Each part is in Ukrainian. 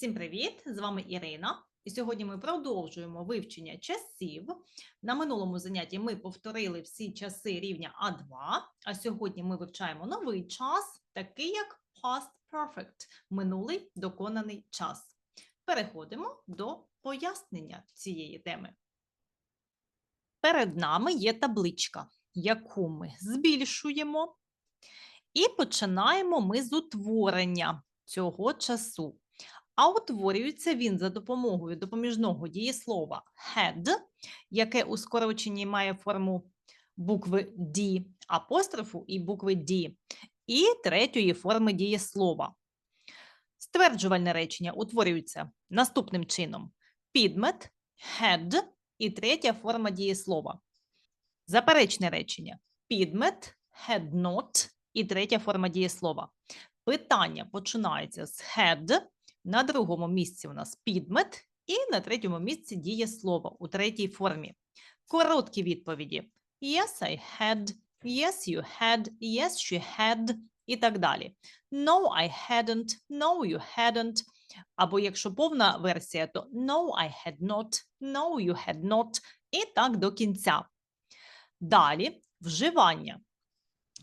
Всім привіт! З вами Ірина. І сьогодні ми продовжуємо вивчення часів. На минулому занятті ми повторили всі часи рівня А2, а сьогодні ми вивчаємо новий час, такий як past perfect – минулий доконаний час. Переходимо до пояснення цієї теми. Перед нами є табличка, яку ми збільшуємо, і починаємо ми з утворення цього часу. А утворюється він за допомогою допоміжного дієслова had, яке у скороченні має форму букви D, апострофу і букви D, і третьої форми дієслова. Стверджувальне речення утворюється наступним чином: підмет, had і третя форма дієслова. Заперечне речення підмет, had not і третя форма дієслова. Питання починається з had, на другому місці у нас підмет, і на третьому місці дієслово у третій формі. Короткі відповіді: Yes, I had, yes, you had, yes, she had і так далі. No, I hadn't, no, you hadn't. Або якщо повна версія, то no, I had not, no, you had not, і так до кінця. Далі вживання.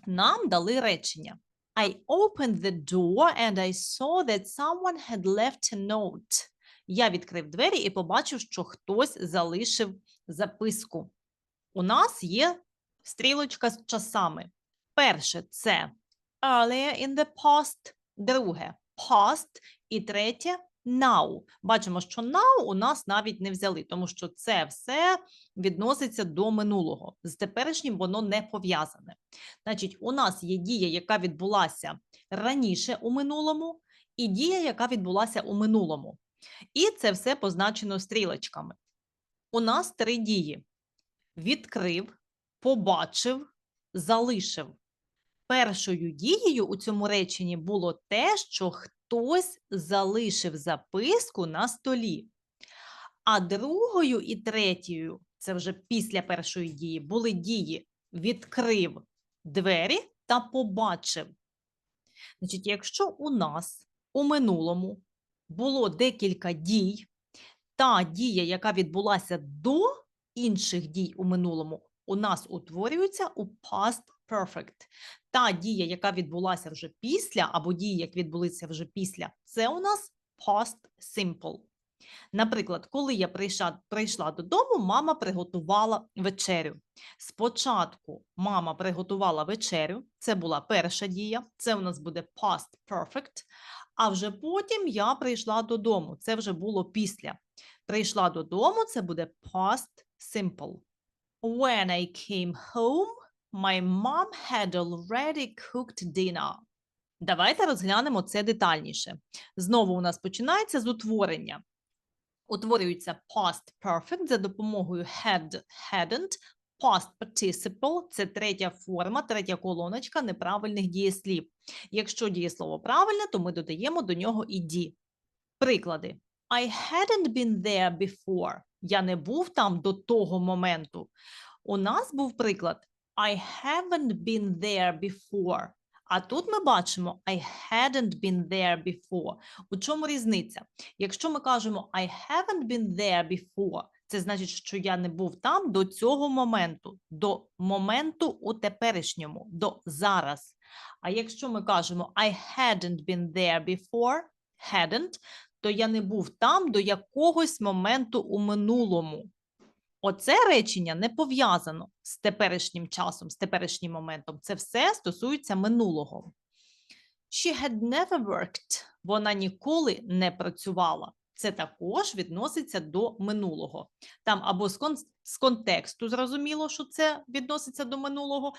Нам дали речення. I opened the door and I saw that someone had left a note. Я відкрив двері і побачив, що хтось залишив записку. У нас є стрілочка з часами. Перше це earlier in the past, друге past і третє now. Бачимо, що now у нас навіть не взяли, тому що це все відноситься до минулого. З теперішнім воно не пов'язане. Значить, у нас є дія, яка відбулася раніше у минулому, і дія, яка відбулася у минулому. І це все позначено стрілочками. У нас три дії: відкрив, побачив, залишив. Першою дією у цьому реченні було те, що хтось залишив записку на столі. А другою і третьою, це вже після першої дії, були дії відкрив двері та побачив. Значить, якщо у нас у минулому було декілька дій, та дія, яка відбулася до інших дій у минулому, у нас утворюється у past perfect. Та дія, яка відбулася вже після, або дії, як відбулися вже після, це у нас past simple. Наприклад, коли я прийшла прийшла додому, мама приготувала вечерю. Спочатку мама приготувала вечерю, це була перша дія, це у нас буде past perfect, а вже потім я прийшла додому, це вже було після. Прийшла додому, це буде past simple. When I came home, my mom had already cooked dinner. Давайте розглянемо це детальніше. Знову у нас починається з утворення. Утворюється past perfect за допомогою had, hadn't, past participle – це третя форма, третя колоночка неправильних дієслів. Якщо дієслово правильне, то ми додаємо до нього ed. Приклади. I hadn't been there before. Я не був там до того моменту. У нас був приклад I haven't been there before. А тут ми бачимо I hadn't been there before. У чому різниця? Якщо ми кажемо I haven't been there before, це значить, що я не був там до цього моменту, до моменту у теперішньому, до зараз. А якщо ми кажемо I hadn't been there before, hadn't, то я не був там до якогось моменту у минулому. Оце речення не пов'язано з теперішнім часом, з теперішнім моментом. Це все стосується минулого. She had never worked. Вона ніколи не працювала. Це також відноситься до минулого. Там або з, кон з контексту зрозуміло, що це відноситься до минулого,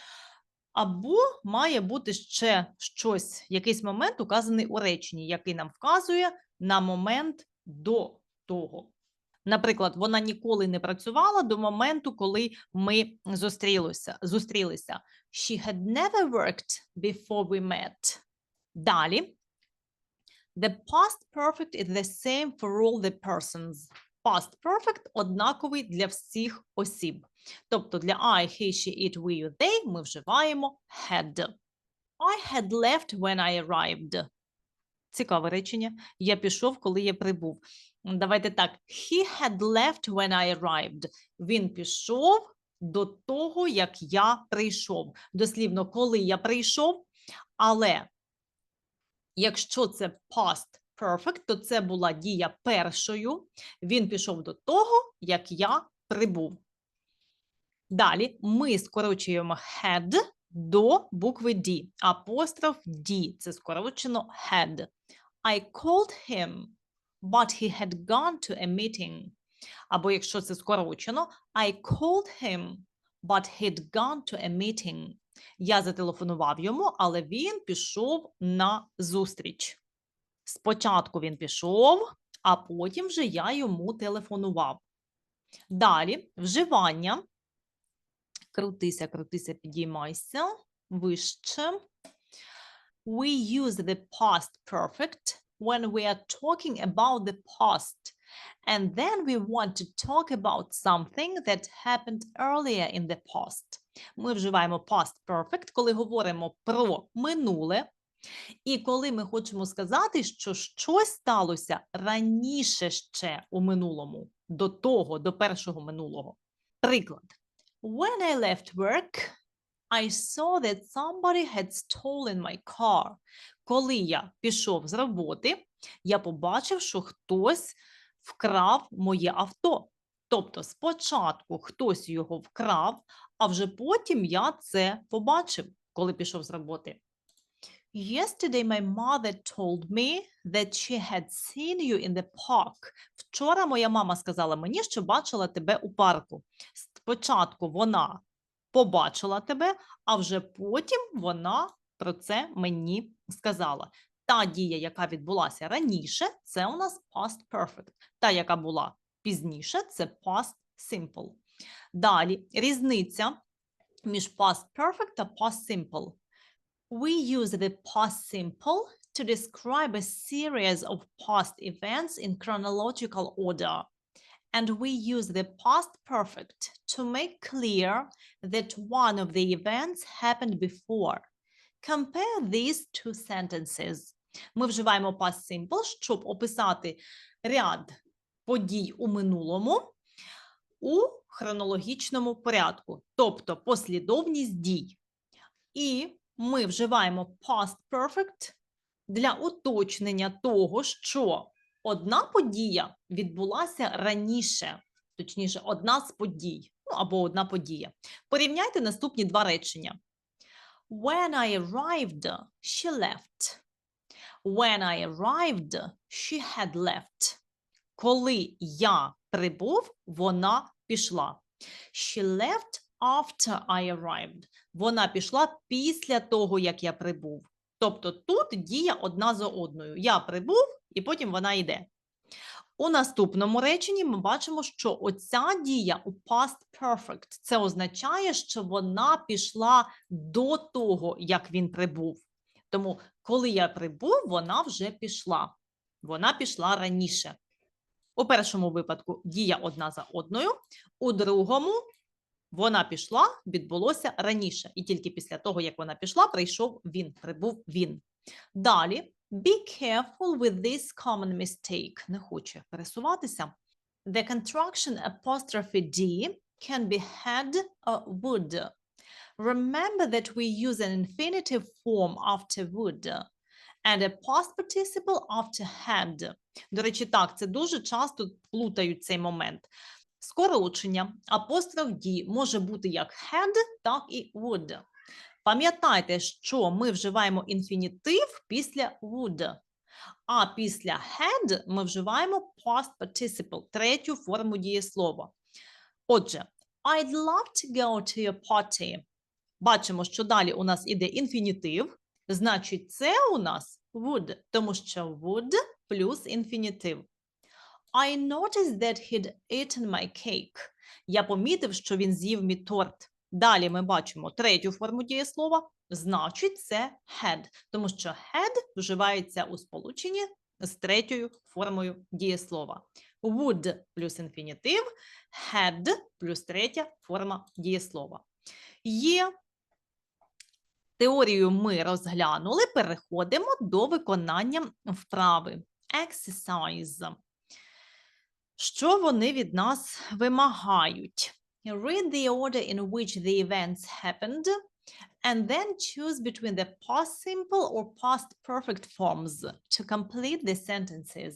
або має бути ще щось, якийсь момент указаний у реченні, який нам вказує на момент до того. Наприклад, вона ніколи не працювала до моменту, коли ми зустрілися. зустрілися. She had never worked before we met. Далі. The past perfect is the same for all the persons. Past perfect однаковий для всіх осіб. Тобто для I, he, she, it, we, you, they ми вживаємо had. I had left when I arrived. Цікаве речення. Я пішов, коли я прибув. Давайте так. He had left when I arrived. Він пішов до того, як я прийшов. Дослівно, коли я прийшов, але якщо це past perfect, то це була дія першою. Він пішов до того, як я прибув. Далі ми скорочуємо had до букви D. Апостроф D – це скорочено had. I called him, but he had gone to a meeting. Або якщо це скорочено, I called him, but he'd gone to a meeting. Я зателефонував йому, але він пішов на зустріч. Спочатку він пішов, а потім вже я йому телефонував. Далі вживання. Крутися, крутися, підіймайся вище. We use the past perfect when we are talking about the past. And then we want to talk about something that happened earlier in the past. Ми вживаємо past perfect, коли говоримо про минуле. І коли ми хочемо сказати, що щось сталося раніше ще у минулому, до того, до першого минулого. Приклад. When I left work, I saw that somebody had stolen my car. Коли я пішов з роботи, я побачив, що хтось вкрав моє авто. Тобто спочатку хтось його вкрав, а вже потім я це побачив, коли пішов з роботи. Yesterday my mother told me that she had seen you in the park. Вчора моя мама сказала мені, що бачила тебе у парку. Спочатку вона побачила тебе, а вже потім вона про це мені сказала. Та дія, яка відбулася раніше, це у нас past perfect. Та, яка була пізніше, це past simple. Далі різниця між past perfect та past simple. We use the past simple to describe a series of past events in chronological order. And we use the past perfect to make clear that one of the events happened before. Compare these two sentences. Ми вживаємо past simple, щоб описати ряд подій у минулому у хронологічному порядку, тобто послідовність дій. І ми вживаємо past perfect для уточнення того, що одна подія відбулася раніше, точніше, одна з подій, ну або одна подія. Порівняйте наступні два речення. When I arrived, she left. When I arrived, she had left. Коли я прибув, вона пішла. She left after I arrived. Вона пішла після того, як я прибув. Тобто тут дія одна за одною. Я прибув, і потім вона йде. У наступному реченні ми бачимо, що оця дія у past perfect це означає, що вона пішла до того, як він прибув. Тому, коли я прибув, вона вже пішла. Вона пішла раніше. У першому випадку дія одна за одною, у другому вона пішла, відбулося раніше. І тільки після того, як вона пішла, прийшов він, прибув він. Далі, be careful with this common mistake. Не хоче пересуватися. The contraction apostrophe D can be had or would. Remember that we use an infinitive form after would and a past participle after had. До речі, так, це дуже часто плутають цей момент. Скорочення апостроф D може бути як had, так і would. Пам'ятайте, що ми вживаємо інфінітив після would, а після had ми вживаємо past participle, третю форму дієслова. Отже, I'd love to go to your party. Бачимо, що далі у нас іде інфінітив, значить, це у нас would, тому що would плюс інфінітив. I noticed that he'd eaten my cake. Я помітив, що він з'їв мій торт. Далі ми бачимо третю форму дієслова, значить, це had, тому що had вживається у сполученні з третьою формою дієслова. Would плюс інфінітив, had плюс третя форма дієслова. Є Теорію ми розглянули, переходимо до виконання вправи. Exercise. Що вони від нас вимагають? Read the order in which the events happened and then choose between the past simple or past perfect forms to complete the sentences.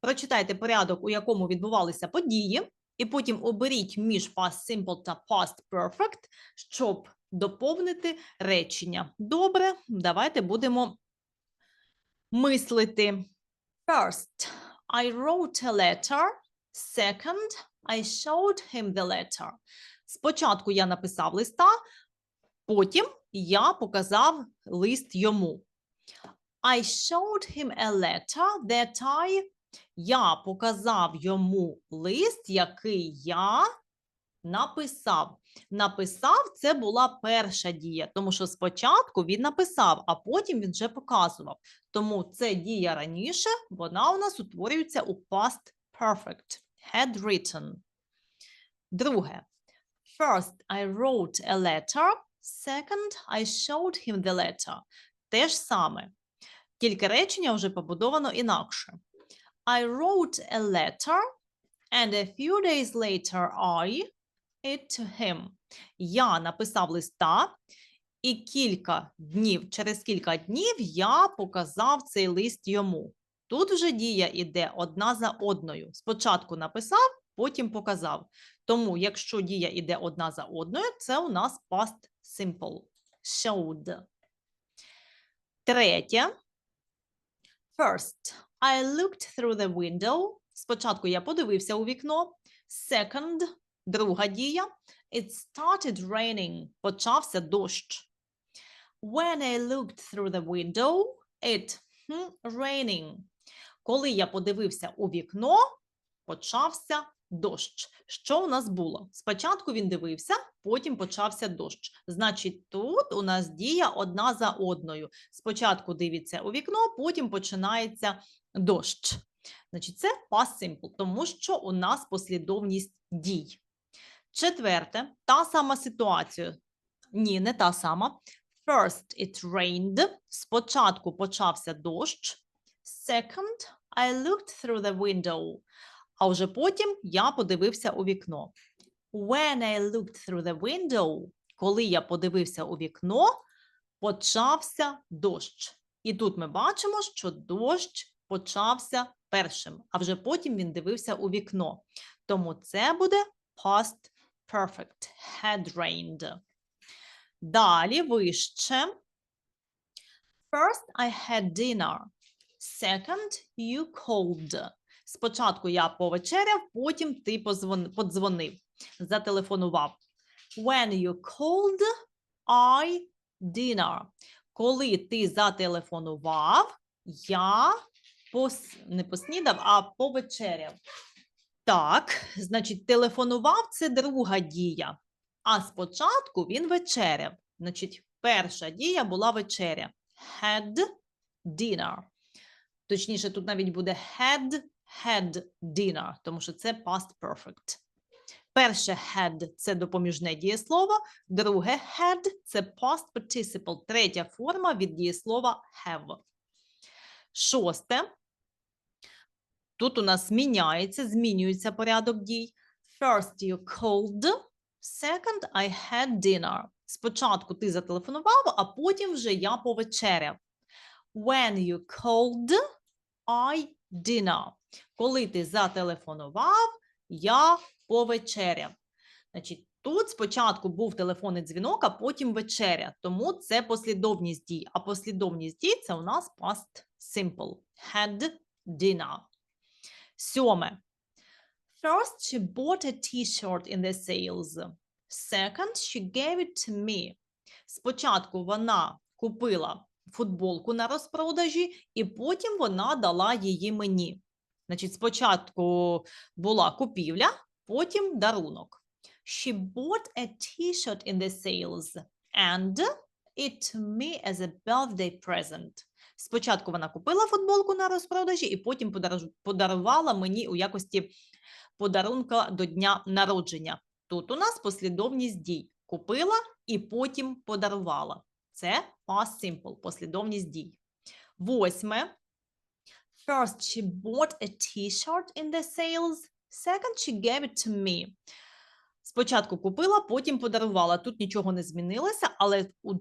Прочитайте порядок, у якому відбувалися події, і потім оберіть між past simple та past perfect, щоб доповнити речення. Добре, давайте будемо мислити. First, I wrote a letter. Second, I showed him the letter. Спочатку я написав листа, потім я показав лист йому. I showed him a letter that I я показав йому лист, який я написав. Написав це була перша дія, тому що спочатку він написав, а потім він вже показував. Тому це дія раніше, вона у нас утворюється у past perfect. Had written. Друге. First, I wrote a letter. Second, I showed him the letter. Те ж саме. Тільки речення вже побудовано інакше. I wrote a letter, and a few days later I it to him. Я написав листа, і кілька днів, через кілька днів я показав цей лист йому. Тут вже дія іде одна за одною. Спочатку написав, потім показав. Тому, якщо дія іде одна за одною, це у нас past simple. Showed. Третє. First, I looked through the window. Спочатку я подивився у вікно. Second, друга дія. It started raining. Почався дощ. When I looked through the window, it hmm, raining. Коли я подивився у вікно, почався дощ. Що у нас було? Спочатку він дивився, потім почався дощ. Значить, тут у нас дія одна за одною. Спочатку дивиться у вікно, потім починається дощ. Значить, це past simple, тому що у нас послідовність дій. Четверте, та сама ситуація. Ні, не та сама. First, it rained. Спочатку почався дощ. Second, I looked through the window. А вже потім я подивився у вікно. When I looked through the window, коли я подивився у вікно, почався дощ. І тут ми бачимо, що дощ почався першим, а вже потім він дивився у вікно. Тому це буде past perfect. Had rained. Далі вище. First, I had dinner. Second, you called. Спочатку я повечеряв, потім ти подзвонив, зателефонував. When you called, I dinner. Коли ти зателефонував, я пос... не поснідав, а повечеряв. Так, значить, телефонував це друга дія. А спочатку він вечеряв. Значить, перша дія була вечеря. Had dinner. Точніше, тут навіть буде had, had dinner, тому що це past perfect. Перше had – це допоміжне дієслово, друге had – це past participle, третя форма від дієслова have. Шосте. Тут у нас міняється, змінюється порядок дій. First you called, second I had dinner. Спочатку ти зателефонував, а потім вже я повечеряв. When you called, I dinner. Коли ти зателефонував, я повечеряв. Значить, тут спочатку був телефонний дзвінок, а потім вечеря. Тому це послідовність дій. А послідовність дій це у нас past simple. Had dinner. Сьоме. First, she bought a t-shirt in the sales. Second, she gave it to me. Спочатку вона купила футболку на розпродажі, і потім вона дала її мені. Значить, спочатку була купівля, потім дарунок. She bought a t-shirt in the sales and it to me as a birthday present. Спочатку вона купила футболку на розпродажі і потім подарувала мені у якості подарунка до дня народження. Тут у нас послідовність дій. Купила і потім подарувала. Це past simple, послідовність дій. Восьме. First, she bought a t-shirt in the sales. Second, she gave it to me. Спочатку купила, потім подарувала. Тут нічого не змінилося, але у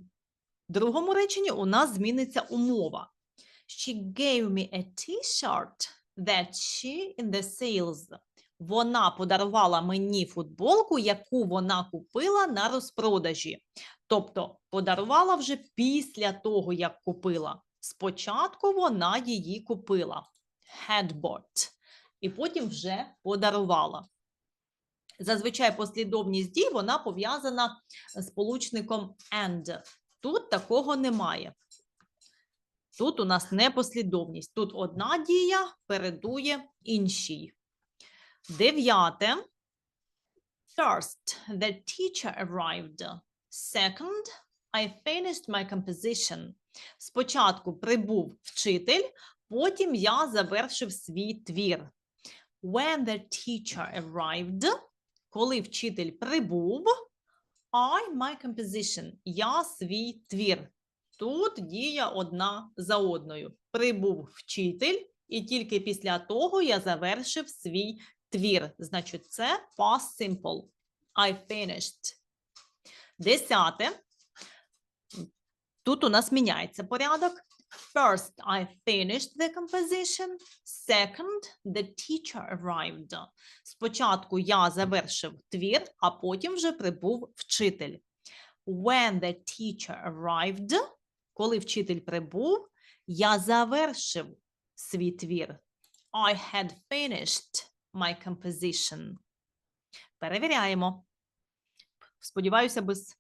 другому реченні у нас зміниться умова. She gave me a t-shirt that she in the sales. Вона подарувала мені футболку, яку вона купила на розпродажі. Тобто подарувала вже після того, як купила. Спочатку вона її купила. Had. І потім вже подарувала. Зазвичай послідовність дій вона пов'язана з получником and. Тут такого немає. Тут у нас не послідовність. Тут одна дія передує іншій. Дев'яте. First, the teacher arrived. Second, I finished my composition. Спочатку прибув вчитель, потім я завершив свій твір. When the teacher arrived, коли вчитель прибув, I my composition, я свій твір. Тут дія одна за одною. Прибув вчитель, і тільки після того я завершив свій твір. Значить, це past simple. I finished. Десяте. Тут у нас міняється порядок. First, I finished the composition. Second, the teacher arrived. Спочатку я завершив твір, а потім вже прибув вчитель. When the teacher arrived, коли вчитель прибув, я завершив свій твір. I had finished my composition. Перевіряємо. Сподіваюся, без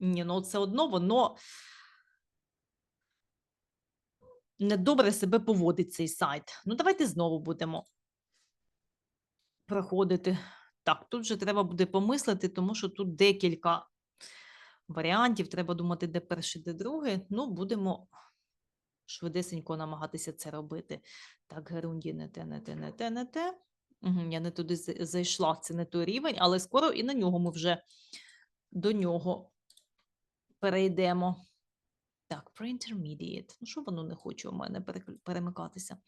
ні, ну все одно воно недобре себе поводить цей сайт. Ну, давайте знову будемо проходити. Так, тут же треба буде помислити, тому що тут декілька варіантів. Треба думати, де перший, де другий. Ну, будемо швидесенько намагатися це робити. Так, Герунді, не те, не те, не те, не те. Я не туди зайшла, це не той рівень, але скоро і на нього ми вже до нього перейдемо. Так, про intermediate. Ну, що воно не хоче у мене перемикатися?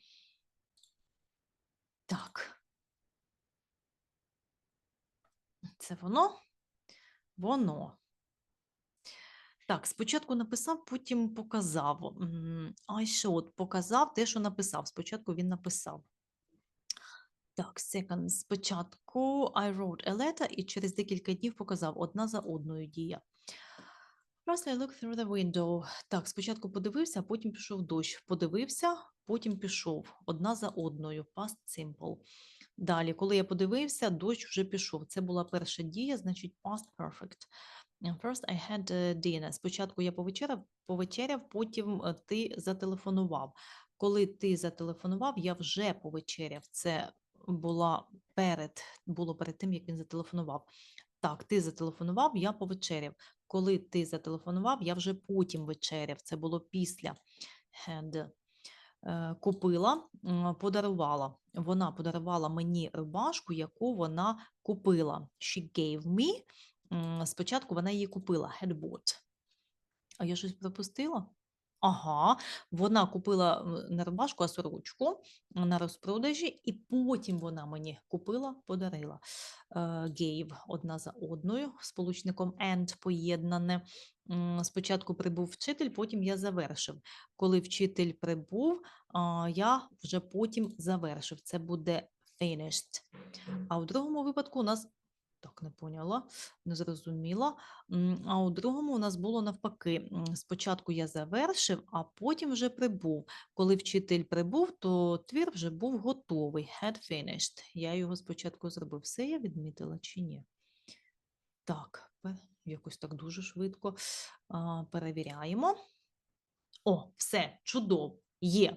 Так. Це воно? Воно. Так, спочатку написав, потім показав. М, I showed, показав те, що написав. Спочатку він написав. Так, second. Спочатку I wrote a letter і через декілька днів показав одна за одною дія. First I looked through the window. Так, спочатку подивився, а потім пішов дощ. Подивився, потім пішов. Одна за одною. Past simple. Далі, коли я подивився, дощ вже пішов. Це була перша дія, значить past perfect. First I had uh, dinner. Спочатку я повечеряв, повечеряв, потім е, ти зателефонував. Коли ти зателефонував, я вже повечеряв. Це була перед, було перед тим, як він зателефонував. Так, ти зателефонував, я повечеряв. Коли ти зателефонував, я вже потім вечеряв. Це було після had. Е, Купила, подарувала. Вона подарувала мені рубашку, яку вона купила. She gave me. Спочатку вона її купила. Had. А я щось пропустила? Ага, вона купила не рубашку, а сорочку на розпродажі, і потім вона мені купила, подарила. Gave одна за одною, сполучником and поєднане. Спочатку прибув вчитель, потім я завершив. Коли вчитель прибув, я вже потім завершив. Це буде finished. А у другому випадку у нас так не поняла, не зрозуміла. А у другому у нас було навпаки. Спочатку я завершив, а потім вже прибув. Коли вчитель прибув, то твір вже був готовий. Had finished. Я його спочатку зробив. Все я відмітила чи ні? Так, якось так дуже швидко перевіряємо. О, все, чудово, є.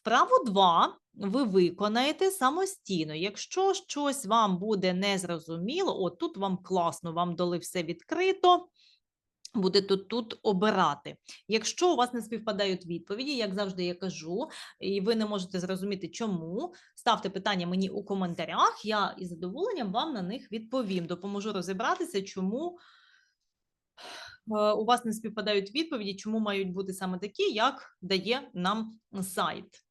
Вправу 2 ви виконаєте самостійно. Якщо щось вам буде незрозуміло, от тут вам класно, вам дали все відкрито, будете тут обирати. Якщо у вас не співпадають відповіді, як завжди я кажу, і ви не можете зрозуміти, чому, ставте питання мені у коментарях, я із задоволенням вам на них відповім. Допоможу розібратися, чому у вас не співпадають відповіді, чому мають бути саме такі, як дає нам сайт.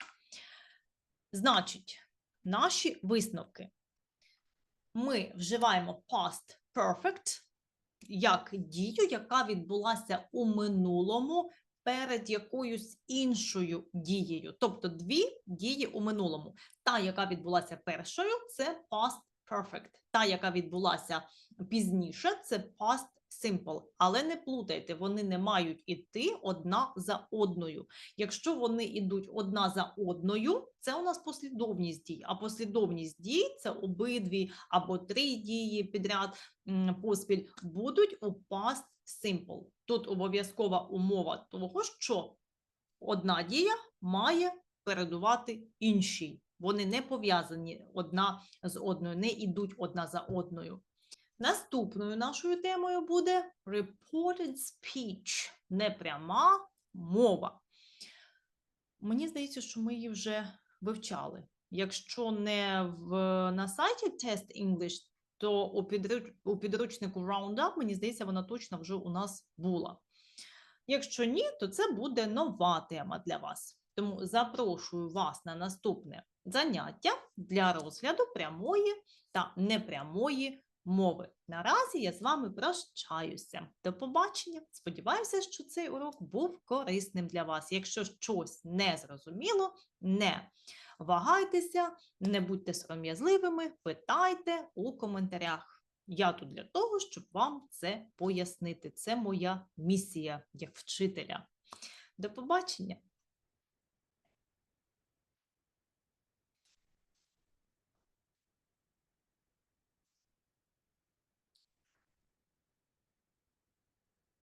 Значить, наші висновки. Ми вживаємо past perfect як дію, яка відбулася у минулому перед якоюсь іншою дією. Тобто дві дії у минулому. Та, яка відбулася першою, це past perfect. Та, яка відбулася пізніше, це past simple. Але не плутайте, вони не мають іти одна за одною. Якщо вони йдуть одна за одною, це у нас послідовність дій. А послідовність дій це обидві або три дії підряд поспіль будуть у past simple. Тут обов'язкова умова того, що одна дія має передувати іншій. Вони не пов'язані одна з одною, не йдуть одна за одною. Наступною нашою темою буде reported speech, непряма мова. Мені здається, що ми її вже вивчали. Якщо не в, на сайті Test English, то у, підруч, у підручнику Roundup, мені здається, вона точно вже у нас була. Якщо ні, то це буде нова тема для вас. Тому запрошую вас на наступне заняття для розгляду прямої та непрямої мови. Наразі я з вами прощаюся. До побачення. Сподіваюся, що цей урок був корисним для вас. Якщо щось не зрозуміло, не вагайтеся, не будьте сором'язливими, питайте у коментарях. Я тут для того, щоб вам це пояснити. Це моя місія як вчителя. До побачення!